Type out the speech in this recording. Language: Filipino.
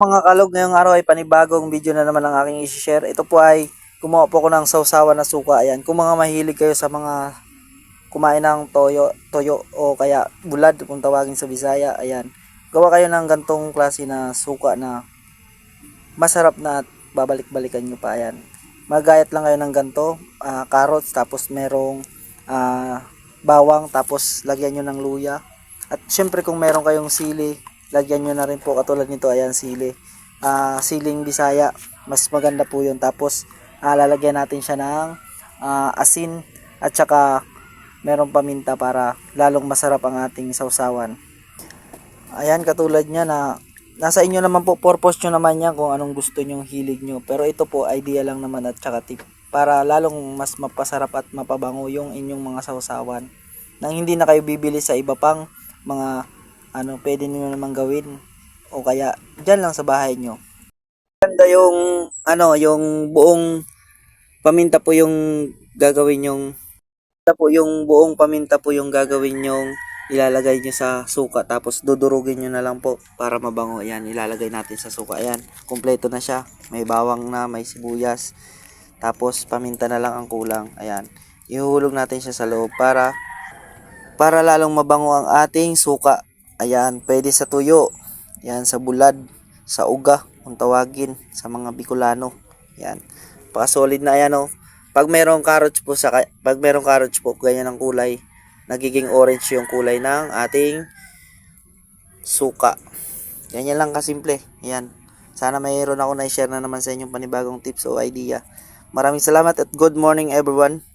Mga kalog, ngayong araw ay panibagong video na naman ang aking isi-share. Ito po ay gumawa po ko ng sausawan na suka. Ayan, kung mga mahilig kayo sa mga kumain ng toyo, toyo o kaya bulad kung tawagin sa Bisaya, ayan. Gawa kayo ng gantong klase na suka na masarap na at babalik-balikan nyo pa. Ayan. Magayat lang kayo ng ganto, ah, carrots, tapos merong ah, bawang, tapos lagyan nyo ng luya. At syempre kung meron kayong sili, lagyan nyo na rin po katulad nito, ayan sili. Ah, siling bisaya, mas maganda po yun. Tapos ah, lalagyan natin siya ng ah, asin at saka merong paminta para lalong masarap ang ating sausawan. Ayan, katulad niya na nasa inyo naman po, purpose nyo naman yan kung anong gusto nyong hilig nyo. Pero ito po, idea lang naman at saka tip para lalong mas mapasarap at mapabango yung inyong mga sausawan. Nang hindi na kayo bibili sa iba pang mga ano, pwede nyo naman gawin? O kaya dyan lang sa bahay nyo. Ganda yung ano, yung buong paminta po yung gagawin yung paminta po yung buong paminta po yung gagawin yung ilalagay nyo sa suka. Tapos dudurugin nyo na lang po para mabango. Ayan ilalagay natin sa suka. Ayan kumpleto na siya. May bawang na may sibuyas. Tapos paminta na lang ang kulang. Ayan ihulog natin siya sa loob para para lalong mabango ang ating suka ayan pwede sa tuyo ayan sa bulad sa uga kung tawagin sa mga Bicolano ayan paka solid na ayan oh pag merong carrots po sa pag merong carrots po ganyan ang kulay nagiging orange yung kulay ng ating suka. Ganyan lang kasimple. Yan. Sana mayroon ako na i-share na naman sa inyong panibagong tips o idea. Maraming salamat at good morning everyone.